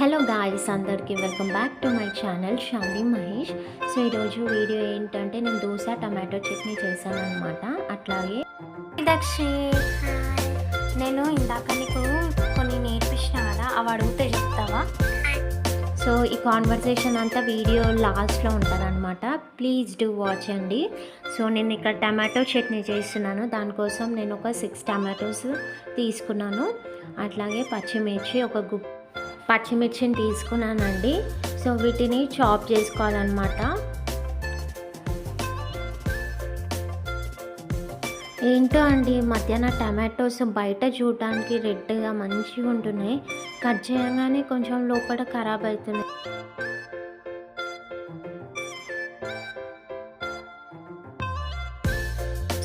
Hello guys అందరికీ welcome back to my channel Shali Mahesh so ఈరోజు video ఏంటంటే నేను దోశ టమాటో చట్నీ చేశాను అనమాట అట్లాగే దక్షి నేను ఇందాక నీకు కొన్ని నేర్పించిన కదా అవి అడిగితే చెప్తావా? సో ఈ కాన్వర్సేషన్ అంతా వీడియో లాస్ట్లో ఉంటుందన్నమాట. ప్లీజ్ డూ వాచ్ అండి. సో నేను ఇక్కడ టమాటో చట్నీ చేస్తున్నాను. దానికోసం నేను ఒక సిక్స్ టమాటోస్ తీసుకున్నాను. అట్లాగే పచ్చిమిర్చి ఒక గుప్పు పచ్చిమిర్చిని తీసుకున్నానండి. సో వీటిని చాప్ చేసుకోవాలన్నమాట. ఏంటో అండి మధ్యాహ్న టమాటోస్ బయట చూడడానికి రెడ్గా మంచిగా ఉంటున్నాయి. కట్ చేయగానే కొంచెం లోపల ఖరాబ్ అవుతున్నాయి.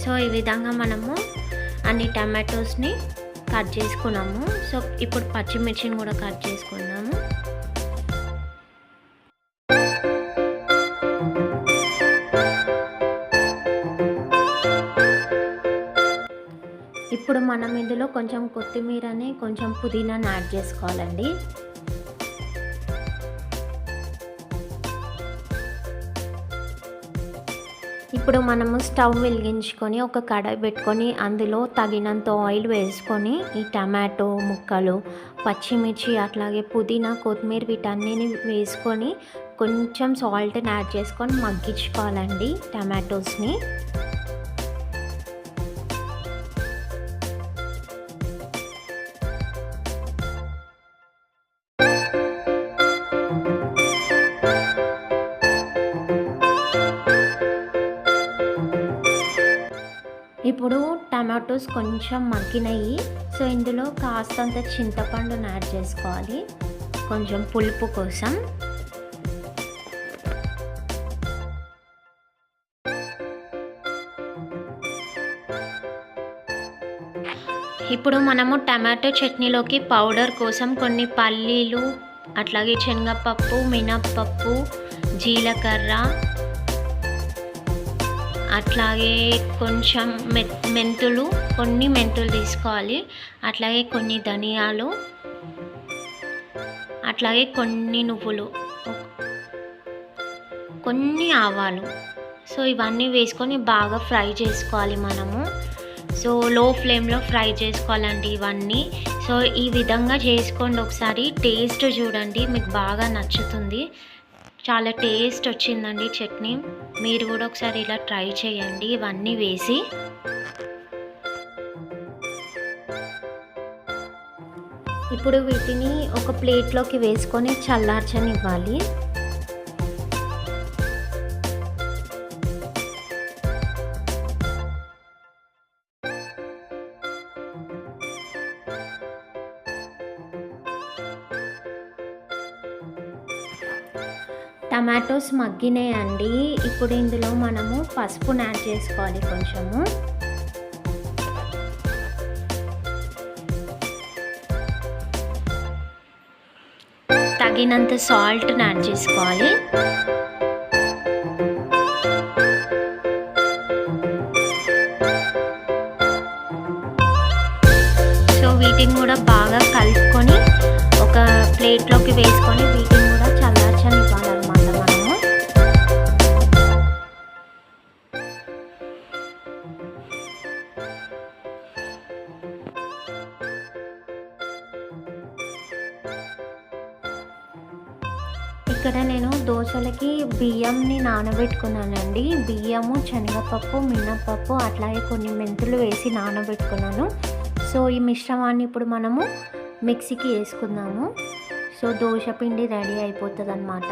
సో ఈ విధంగా మనము అన్ని టమాటోస్ని కట్ చేసుకున్నాము. సో ఇప్పుడు పచ్చిమిర్చిని కూడా కట్ చేసుకున్నాము. ఇప్పుడు మనం ఇందులో కొంచెం కొత్తిమీరని కొంచెం పుదీనాని యాడ్ చేసుకోవాలండి. ఇప్పుడు మనము స్టవ్ వెలిగించుకొని ఒక కడాయి పెట్టుకొని అందులో తగినంత ఆయిల్ వేసుకొని ఈ టమాటో ముక్కలు పచ్చిమిర్చి అట్లాగే పుదీనా కొత్తిమీర వీటన్నిటిని వేసుకొని కొంచెం సాల్ట్ని యాడ్ చేసుకొని మగ్గించుకోవాలండి టమాటోస్ని. ఇప్పుడు టమాటోస్ కొంచెం మగ్గినాయి. సో ఇందులో కాస్తంత చింతపండును యాడ్ చేసుకోవాలి. కొంచెం పులుపు కోసం. ఇప్పుడు మనము టమాటో చట్నీలోకి పౌడర్ కోసం కొన్ని పల్లీలు అట్లాగే శనగపప్పు మినప్పప్పు జీలకర్ర అట్లాగే కొంచెం మె మెంతులు కొన్ని మెంతులు తీసుకోవాలి. అట్లాగే కొన్ని ధనియాలు. అట్లాగే కొన్ని నువ్వులు. కొన్ని ఆవాలు. సో ఇవన్నీ వేసుకొని బాగా ఫ్రై చేసుకోవాలి మనము. సో లో ఫ్లేమ్లో ఫ్రై చేసుకోవాలండి ఇవన్నీ. సో ఈ విధంగా చేసుకోండి ఒకసారి. టేస్ట్ చూడండి. మీకు బాగా నచ్చుతుంది. చాలా టేస్ట్ వచ్చిందండి చట్నీ. మీరు కూడా ఒకసారి ఇలా ట్రై చేయండి. ఇవన్నీ వేసి. ఇప్పుడు వీటిని ఒక ప్లేట్లోకి వేసుకొని చల్లార్చనివ్వాలి. టమాటోస్ మగ్గినాయండి ఇప్పుడు ఇందులో మనము పసుపును యాడ్ చేసుకోవాలి కొంచెము. తగినంత సాల్ట్ని యాడ్ చేసుకోవాలి. సో వీటిని కూడా బాగా కలుపుకొని ఒక ప్లేట్లోకి వేసుకొని వీటిని బియ్యంని నానబెట్టుకున్నానండి. బియ్యము శనగపప్పు మినపప్పు అట్లాగే కొన్ని మెంతులు వేసి నానబెట్టుకున్నాను. సో ఈ మిశ్రమాన్ని ఇప్పుడు మనము మిక్సీకి వేసుకుందాము. సో దోశ పిండి రెడీ అయిపోతుంది అనమాట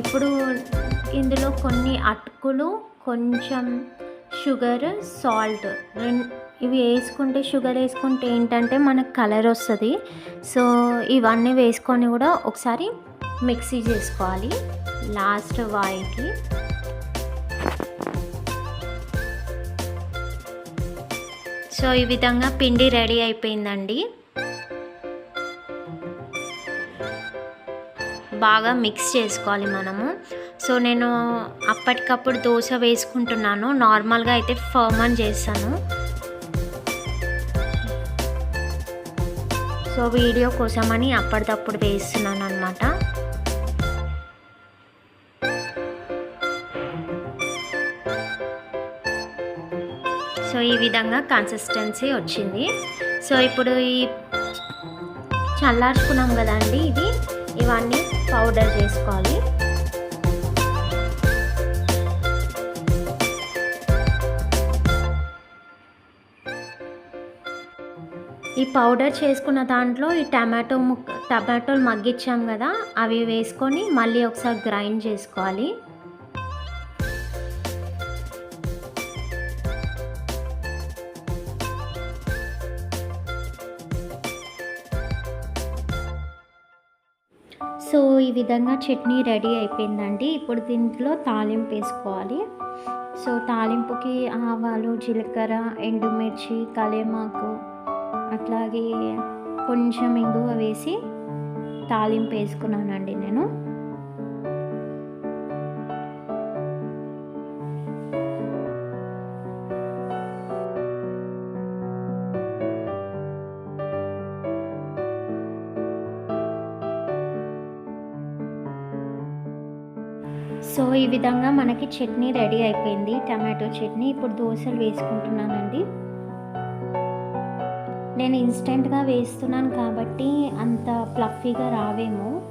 ఇప్పుడు ఇందులో కొన్ని అటుకులు కొంచెం షుగర్ సాల్ట్ రెండు ఇవి వేసుకుంటే షుగర్ వేసుకుంటే ఏంటంటే మనకు కలర్ వస్తుంది. సో ఇవన్నీ వేసుకొని కూడా ఒకసారి మిక్సీ చేసుకోవాలి. లాస్ట్ వాయికి. సో ఈ విధంగా పిండి రెడీ అయిపోయిందండి. బాగా మిక్స్ చేసుకోవాలి మనము. సో నేను అప్పటికప్పుడు దోశ వేసుకుంటున్నాను. నార్మల్గా అయితే ఫర్మన్ చేస్తాను. సో వీడియో కోసమని అప్పటిదప్పుడు వేస్తున్నాను అనమాట సో ఈ విధంగా కన్సిస్టెన్సీ వచ్చింది. సో ఇప్పుడు ఈ చల్లార్చుకున్నాం కదండి ఇది. ఇవన్నీ పౌడర్ చేసుకోవాలి. ఈ పౌడర్ చేసుకున్న దాంట్లో ఈ టమాటో ముక్క టమాటోలు మగ్గిచ్చాం కదా అవి వేసుకొని మళ్ళీ ఒకసారి గ్రైండ్ చేసుకోవాలి. సో ఈ విధంగా చట్నీ రెడీ అయిపోయిందండి. ఇప్పుడు దీంట్లో తాలింపు వేసుకోవాలి. సో తాలింపుకి ఆవాలు జీలకర్ర ఎండుమిర్చి కలేమాకు అట్లాగే కొంచెం ఇంగువ వేసి తాలింపు వేసుకున్నానండి నేను. సో ఈ విధంగా మనకి చట్నీ రెడీ అయిపోయింది. టమాటో చట్నీ ఇప్పుడు దోశలు వేసుకుంటున్నానండి. నేను ఇన్స్టెంట్గా వేస్తున్నాను కాబట్టి అంత ఫ్లఫీగా రావేమో.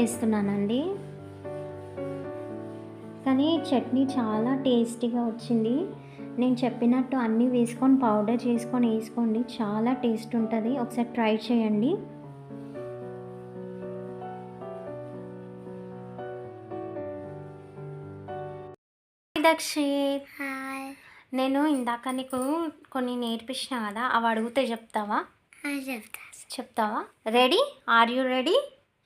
చేస్తున్నానండి. కానీ చట్నీ చాలా టేస్టీగా వచ్చింది. నేను చెప్పినట్టు అన్నీ వేసుకొని పౌడర్ చేసుకొని వేసుకోండి. చాలా టేస్ట్ ఉంటుంది. ఒకసారి ట్రై చేయండి. దక్షిత్ హాయ్. నేను ఇందాక నీకు కొన్ని నేర్పించిన కదా అవి అడిగితే చెప్తావా? చెప్తావా? Ready are you ready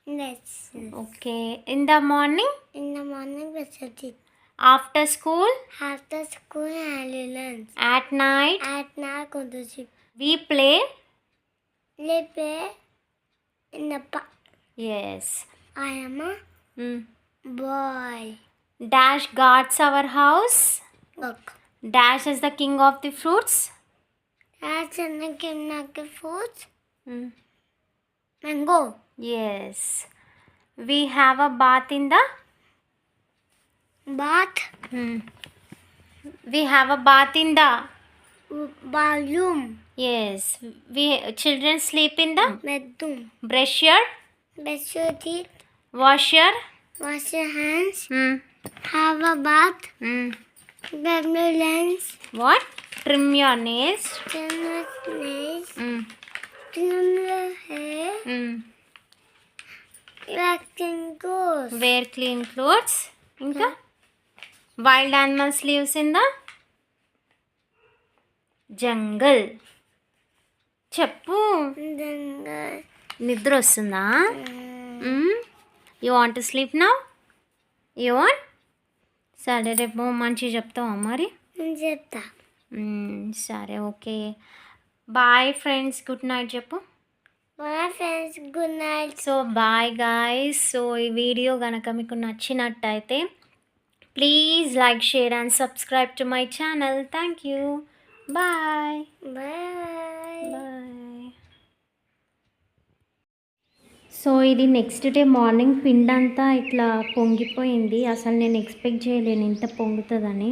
Yes, yes. Okay. In the morning? In the morning, Prasati. After school? After school, I lunch. At night? At night, Kunduji. We play? We play in the park. Yes. I am a mm. boy. Dash guards our house. Look. Dash is the king of the fruits. Dash is the king of the fruits. Mm. Mango yes. We have a bath in the bath? Mm. we have a bath in the bathroom. Yes. We children sleep in the bedroom brush your brush your teeth. Wash your wash your hands. Mm. have a bath. Mm. rub your lens what? Trim your nails. Turn your nails. Mm. trim your hair. Mm. Wear clean clothes ఇంకా? Wild animals leaves in the jungle చెప్పు నిద్ర వస్తుందా? You want sleep నా you want సరే రేపు మంచిగా చెప్తావా మరి? చెప్తా. మ్మ్, సరే okay. Bye friends good night చెప్పు. Bye friends good night so bye guys so ఈ వీడియో కనుక మీకు నచ్చినట్టయితే please like share and subscribe to my channel thank you bye bye bye so ఇది నెక్స్ట్ డే మార్నింగ్ పిండంతా ఇట్లా పొంగిపోయింది. అసలు నేను ఎక్స్పెక్ట్ చేయలేను ఇంత పొంగుతుందని.